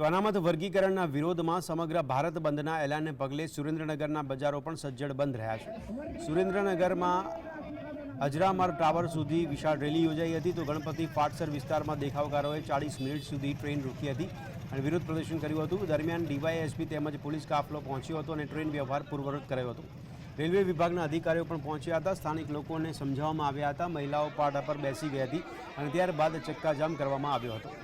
તો અનામત વર્ગીકરણના વિરોધમાં સમગ્ર ભારત બંધના એલાનને પગલે સુરેન્દ્રનગરના બજારો પણ સજ્જડ બંધ રહ્યા છે. સુરેન્દ્રનગરમાં અજરામાર ટાવર સુધી વિશાળ રેલી યોજાઈ હતી તો ગણપતિ ફાટસર વિસ્તારમાં દેખાવકારોએ ચાળીસ મિનિટ સુધી ટ્રેન રોકી હતી અને વિરોધ પ્રદર્શન કર્યું હતું. દરમિયાન ડીવાયએસપી તેમજ પોલીસ કાફલો પહોંચ્યો હતો અને ટ્રેન વ્યવહાર પૂર્વવત કર્યો હતો. રેલવે વિભાગના અધિકારીઓ પણ પહોંચ્યા હતા. સ્થાનિક લોકોને સમજાવવામાં આવ્યા હતા. મહિલાઓ પાટા પર બેસી ગઈ હતી અને ત્યારબાદ ચક્કાજામ કરવામાં આવ્યો હતો.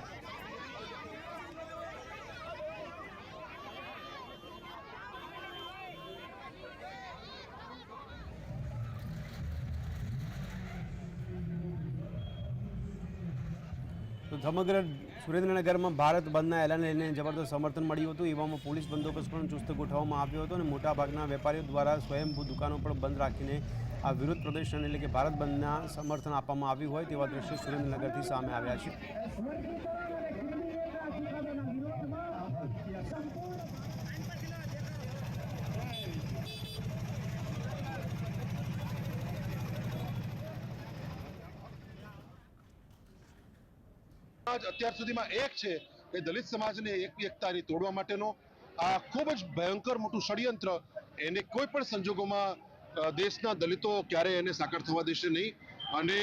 તો સમગ્ર સુરેન્દ્રનગરમાં ભારત બંધના એલાન લઈને જબરદસ્ત સમર્થન મળ્યું હતું. એવામાં પોલીસ બંદોબસ્ત પણ ચુસ્ત ગોઠવવામાં આવ્યો હતો અને મોટાભાગના વેપારીઓ દ્વારા સ્વયંભૂ દુકાનો પણ બંધ રાખીને આ વિરોધ પ્રદર્શન એટલે કે ભારત બંધના સમર્થન આપવામાં આવ્યું હોય તેવા દ્રશ્યો સુરેન્દ્રનગરથી સામે આવ્યા છે. સમાજ અત્યાર સુધીમાં એક છે એ દલિત સમાજને એક એકતાને તોડવા માટેનો આ ખૂબ જ ભયંકર મોટું ષડયંત્ર એને કોઈ પણ સંજોગોમાં દેશના દલિતો ક્યારે એને સાકાર થવા દેશે નહીં. અને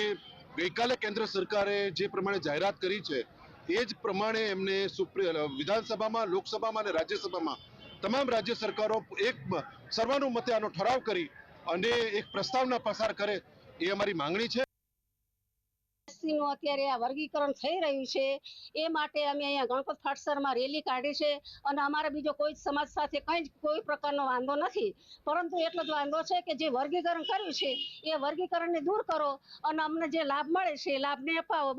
ગઈકાલે કેન્દ્ર સરકારે જે પ્રમાણે જાહેરાત કરી છે, એ જ પ્રમાણે એમને વિધાનસભામાં, લોકસભામાં અને રાજ્યસભામાં તમામ રાજ્ય સરકારો એક સર્વાનુમતે આનો ઠરાવ કરી અને એક પ્રસ્તાવના પસાર કરે એ અમારી માંગણી છે. નું અત્યારે આ વર્ગીકરણ થઈ રહ્યું છે. એ માટે અમે અહીંયા ગણપત ફાટસરમાં રેલી કાઢી છે અને અમારે બીજો કોઈ જ સમાજ સાથે કંઈ જ કોઈ પ્રકારનો વાંધો નથી. પરંતુ એટલો જ વાંધો છે કે જે વર્ગીકરણ કર્યું છે, એ વર્ગીકરણને દૂર કરો અને અમને જે લાભ મળે છે, એ લાભને અપાવો.